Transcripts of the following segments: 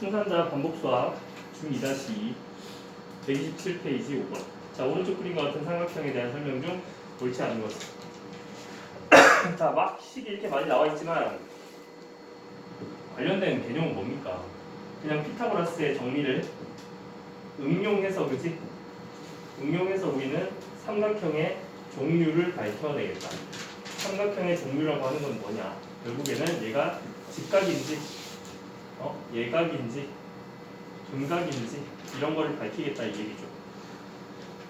충산자 반복수학 중2-2 127페이지 5번 자 오른쪽 그림과 같은 삼각형에 대한 설명 중 옳지 않은 것은 자막 식이 이렇게 많이 나와 있지만 관련된 개념은 뭡니까? 그냥 피타고라스의 정리를 응용해서 그지? 응용해서 우리는 삼각형의 종류를 밝혀내겠다. 삼각형의 종류라고 하는 건 뭐냐? 결국에는 얘가 직각인지, 어? 예각인지, 분각인지 이런 거를 밝히겠다 이 얘기죠.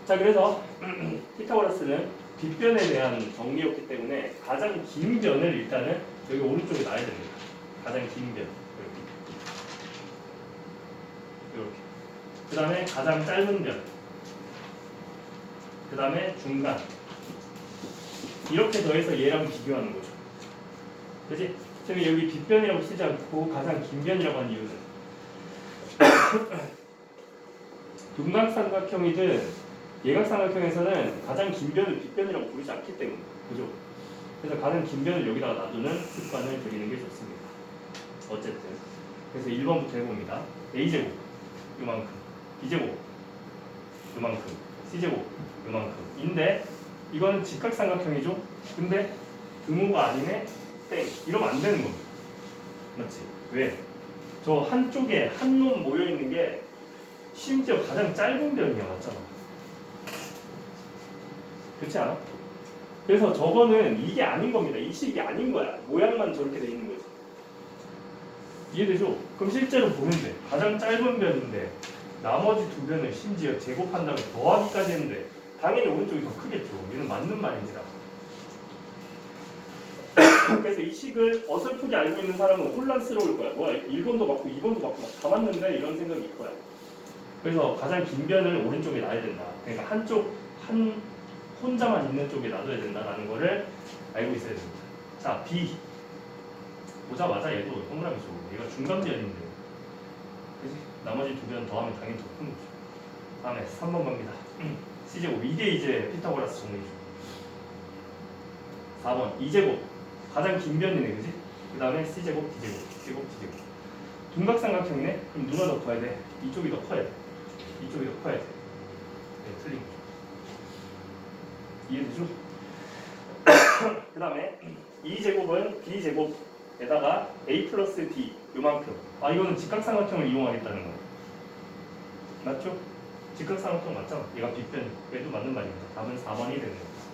자 그래서 피타고라스는 빗변에 대한 정리였기 때문에 가장 긴 변을 일단은 여기 오른쪽에 놔야 됩니다. 가장 긴 변. 이렇게. 이렇게. 그 다음에 가장 짧은 변. 그 다음에 중간. 이렇게 더해서 얘랑 비교하는 거죠. 그지? 저기 여기 빗변이라고 쓰지 않고 가장 긴 변이라고 하는 이유는 둔각삼각형이든 예각삼각형에서는 가장 긴 변을 빗변이라고 부르지 않기 때문에 그죠? 그래서 가장 긴 변을 여기다가 놔두는 습관을 들이는 게 좋습니다. 어쨌든 그래서 1번부터 해봅니다. a제곱 요만큼 b제곱 요만큼 c제곱 요만큼 인데 이거는 직각삼각형이죠? 근데 등호가 아니네 땡 이러면 안 되는 겁니다. 맞지? 왜? 저 한쪽에 한 놈 모여 있는 게 심지어 가장 짧은 변이야 맞잖아. 그렇지 않아? 그래서 저거는 이게 아닌 겁니다. 이 식이 아닌 거야. 모양만 저렇게 돼 있는 거지. 이해되죠? 그럼 실제로 보는데 가장 짧은 변인데 나머지 두 변을 심지어 제곱한 다음에 더하기까지 했는데 당연히 오른쪽이 더 크겠죠. 얘는 맞는 말인지라. 그래서 이 식을 어설프게 알고 있는 사람은 혼란스러울 거야. 뭐야 1번도 맞고 2번도 맞고 다 맞는데 이런 생각이 있 거야. 그래서 가장 긴 변을 오른쪽에 놔야 된다. 그러니까 한쪽 한 혼자만 있는 쪽에 놔둬야 된다라는 거를 알고 있어야 됩니다. 자 B 보자마자 얘도 동그라미죠. 얘가 중간 변인데 그지? 나머지 두 변 더하면 당연히 더 큰 거죠. 다음에 3번 갑니다. C제곱 이게 이제 피타고라스 정리죠. 4번 2제곱 가장 긴 변이네 그지? 그 다음에 C제곱 D제곱 C제곱 D제곱 둔각삼각형이네? 그럼 누가 더 커야 돼? 이쪽이 더 커야 돼. 이쪽이 더 커야 돼. 네, 틀린 거죠. 이해되죠? 그 다음에 2제곱은 B제곱에다가 A 플러스 D 요만큼 아 이거는 직각삼각형을 이용하겠다는 거예요 맞죠? 직각삼각형 맞죠? 얘가 빗변 얘도 맞는 말입니다 답은 4번이 되는 거예요